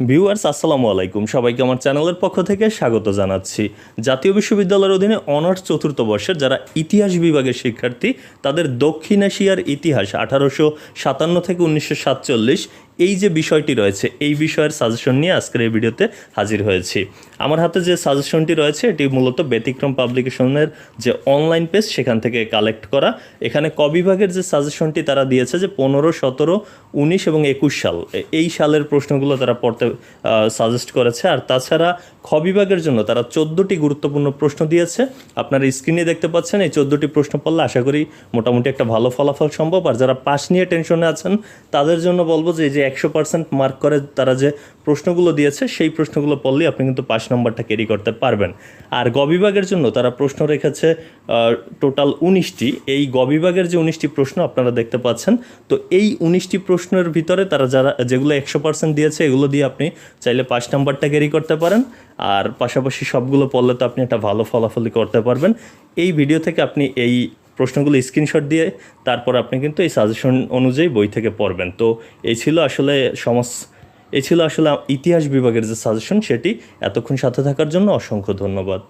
Viewers আসসালামু আলাইকুম। সবাইকে আমার চ্যানেলের পক্ষ থেকে স্বাগত জানাচ্ছি। জাতীয় বিশ্ববিদ্যালয়ের অধীনে অনার্স চতুর্থ বর্ষের যারা ইতিহাস বিভাগের শিক্ষার্থী, তাদের দক্ষিণ এশিয়ার ইতিহাস আঠারোশো সাতান্ন থেকে উনিশশো সাতচল্লিশ এই যে বিষয়টি রয়েছে, এই বিষয়ের সাজেশন নিয়ে আজকের এই ভিডিওতে হাজির হয়েছি। আমার হাতে যে সাজেশনটি রয়েছে, এটি মূলত ব্যতিক্রম পাবলিকেশনের যে অনলাইন পেজ সেখান থেকে কালেক্ট করা। এখানে ক বিভাগের যে সাজেশনটি তারা দিয়েছে যে পনেরো, সতেরো, উনিশ এবং একুশ সাল এই সালের প্রশ্নগুলো তারা পড়তে সাজেস্ট করেছে। আর তাছাড়া খ বিভাগের জন্য তারা চোদ্দোটি গুরুত্বপূর্ণ প্রশ্ন দিয়েছে। আপনারা স্ক্রিনে দেখতে পাচ্ছেন, এই চোদ্দোটি প্রশ্ন পড়লে আশা করি মোটামুটি একটা ভালো ফলাফল সম্ভব। আর যারা পাস নিয়ে টেনশনে আছেন, তাদের জন্য বলব যে এই যে একশো পার্সেন্ট মার্ক করে তারা যে প্রশ্নগুলো দিয়েছে, সেই প্রশ্নগুলো পড়লেই আপনি কিন্তু পাঁচ নম্বরটা ক্যারি করতে পারবেন। আর গ বিভাগের জন্য তারা প্রশ্ন রেখেছে টোটাল উনিশটি। এই গ বিভাগের যে উনিশটি প্রশ্ন আপনারা দেখতে পাচ্ছেন, তো এই উনিশটি প্রশ্নের ভিতরে তারা যারা, যেগুলো একশো পার্সেন্ট দিয়েছে, এগুলো দিয়ে আপনি চাইলে পাঁচ নাম্বারটা ক্যারি করতে পারেন। আর পাশাপাশি সবগুলো পড়লে তো আপনি একটা ভালো ফলাফলই করতে পারবেন। এই ভিডিও থেকে আপনি এই প্রশ্নগুলো স্ক্রিনশট দিয়ে তারপর আপনি কিন্তু এই সাজেশন অনুযায়ী বই থেকে পড়বেন। তো এই ছিল আসলে সমাজ এই ছিল আসলে ইতিহাস বিভাগের যে সাজেশন সেটি এতক্ষণ সাথে থাকার জন্য অসংখ্য ধন্যবাদ।